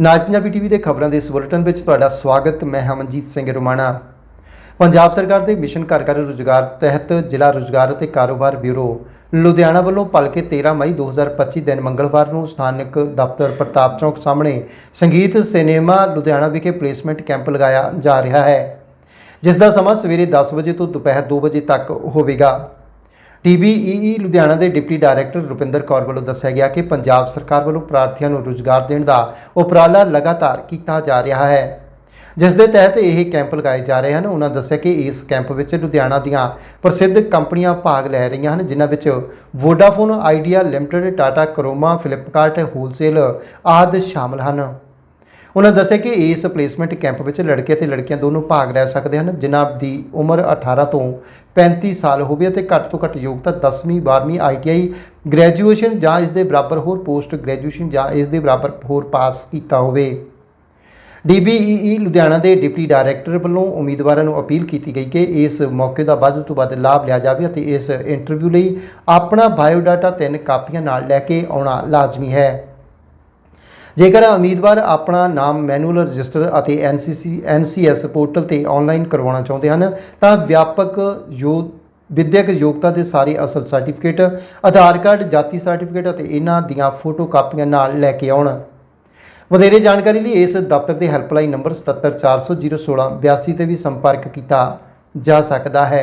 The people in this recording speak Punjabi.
ਨਾਜ ਪੰਜਾਬੀ ਟੀਵੀ ਦੇ ਖਬਰਾਂ ਦੇ ਇਸ ਬੁਲੇਟਿਨ ਵਿੱਚ ਤੁਹਾਡਾ ਸਵਾਗਤ, ਮੈਂ ਹਮਨਜੀਤ ਸਿੰਘ ਰੋਮਾਣਾ। ਪੰਜਾਬ ਸਰਕਾਰ ਦੇ ਮਿਸ਼ਨ ਘਰ ਘਰ ਰੁਜ਼ਗਾਰ ਤਹਿਤ ਜ਼ਿਲ੍ਹਾ ਰੁਜ਼ਗਾਰ ਅਤੇ ਕਾਰੋਬਾਰ ਬਿਊਰੋ ਲੁਧਿਆਣਾ ਵੱਲੋਂ ਭਲਕੇ 13 ਮਈ 2025 ਦਿਨ ਮੰਗਲਵਾਰ ਨੂੰ ਸਥਾਨਕ ਦਫ਼ਤਰ ਪ੍ਰਤਾਪ ਚੌਕ ਸਾਹਮਣੇ ਸੰਗੀਤ ਸਿਨੇਮਾ ਲੁਧਿਆਣਾ ਵਿਖੇ ਪਲੇਸਮੈਂਟ ਕੈਂਪ ਲਗਾਇਆ ਜਾ ਰਿਹਾ ਹੈ, ਜਿਸ ਦਾ ਸਮਾਂ ਸਵੇਰੇ 10 ਵਜੇ ਤੋਂ ਦੁਪਹਿਰ 2 ਵਜੇ ਤੱਕ ਹੋਵੇਗਾ। ਟੀਬੀਈਈ ਲੁਧਿਆਣਾ ਦੇ ਡਿਪਟੀ ਡਾਇਰੈਕਟਰ ਰੁਪਿੰਦਰ ਕੌਰ ਵੱਲੋਂ ਦੱਸਿਆ ਗਿਆ ਕਿ ਪੰਜਾਬ ਸਰਕਾਰ ਵੱਲੋਂ ਪ੍ਰਾਰਥੀਆਂ ਨੂੰ ਰੁਜ਼ਗਾਰ ਦੇਣ ਦਾ ਉਪਰਾਲਾ ਲਗਾਤਾਰ ਕੀਤਾ ਜਾ ਰਿਹਾ ਹੈ। ਜਿਸ ਦੇ ਤਹਿਤ ਇਹ ਕੈਂਪ ਲਗਾਏ ਜਾ ਰਹੇ ਹਨ। ਉਹਨਾਂ ਦੱਸਿਆ ਕਿ ਇਸ ਕੈਂਪ ਵਿੱਚ ਲੁਧਿਆਣਾ ਦੀਆਂ ਪ੍ਰਸਿੱਧ ਕੰਪਨੀਆਂ ਭਾਗ ਲੈ ਰਹੀਆਂ ਹਨ, ਜਿਨ੍ਹਾਂ ਵਿੱਚ Vodafone, Idea limited, Tata Croma, Flipkart, wholesale ਆਦਿ ਸ਼ਾਮਲ ਹਨ। ਉਹਨਾਂ ਦੱਸਿਆ ਕਿ ਇਸ ਪਲੇਸਮੈਂਟ ਕੈਂਪ ਵਿੱਚ ਲੜਕੇ ਅਤੇ ਲੜਕੀਆਂ ਦੋਨੋਂ ਭਾਗ ਲੈ ਸਕਦੇ ਹਨ। ਜਿਨ੍ਹਾਂ ਦੀ ਉਮਰ 18 ਤੋਂ 35 ਸਾਲ ਹੋਵੇ ਅਤੇ ਘੱਟ ਤੋਂ ਘੱਟ ਯੋਗਤਾ 10ਵੀਂ 12ਵੀਂ ਆਈਟੀਆਈ ਗ੍ਰੈਜੂਏਸ਼ਨ ਜਾਂ ਇਸ ਦੇ ਬਰਾਬਰ ਹੋਰ ਪੋਸਟ ਗ੍ਰੈਜੂਏਸ਼ਨ ਜਾਂ ਇਸ ਦੇ ਬਰਾਬਰ ਹੋਰ ਪਾਸ ਕੀਤਾ ਹੋਵੇ। DBEE ਲੁਧਿਆਣਾ ਦੇ ਡਿਪਟੀ ਡਾਇਰੈਕਟਰ ਵੱਲੋਂ ਉਮੀਦਵਾਰਾਂ ਨੂੰ ਅਪੀਲ ਕੀਤੀ ਗਈ ਕਿ ਇਸ ਮੌਕੇ ਦਾ ਵੱਧ ਤੋਂ ਵੱਧ ਲਾਭ ਲਿਆ ਜਾਵੇ ਅਤੇ ਇਸ ਇੰਟਰਵਿਊ ਲਈ ਆਪਣਾ ਬਾਇਓਡਾਟਾ ਤਿੰਨ ਕਾਪੀਆਂ ਨਾਲ ਲੈ ਕੇ ਆਉਣਾ ਲਾਜ਼ਮੀ ਹੈ। ਜੇਕਰ ਉਮੀਦਵਾਰ ਆਪਣਾ ਨਾਮ ਮੈਨੂਅਲ ਰਜਿਸਟਰ ਅਤੇ NCC NCS ਪੋਰਟਲ ਤੇ ਆਨਲਾਈਨ ਕਰਵਾਉਣਾ ਚਾਹੁੰਦੇ ਹਨ, ਤਾਂ ਵਿਆਪਕ ਯੋ, ਵਿਦਿਅਕ ਯੋਗਤਾ ਦੇ ਸਾਰੇ ਅਸਲ ਸਰਟੀਫਿਕੇਟ ਆਧਾਰ ਕਾਰਡ, ਜਾਤੀ ਸਰਟੀਫਿਕੇਟ ਅਤੇ ਇਹਨਾਂ ਦੀਆਂ ਫੋਟੋ ਕਾਪੀਆਂ ਨਾਲ ਲੈ ਕੇ ਆਉਣ। ਵਧੇਰੇ ਜਾਣਕਾਰੀ ਲਈ ਇਸ ਦਫ਼ਤਰ ਦੇ ਹੈਲਪਲਾਈਨ ਨੰਬਰ 7740016282 ਤੇ ਵੀ ਸੰਪਰਕ ਕੀਤਾ ਜਾ ਸਕਦਾ ਹੈ।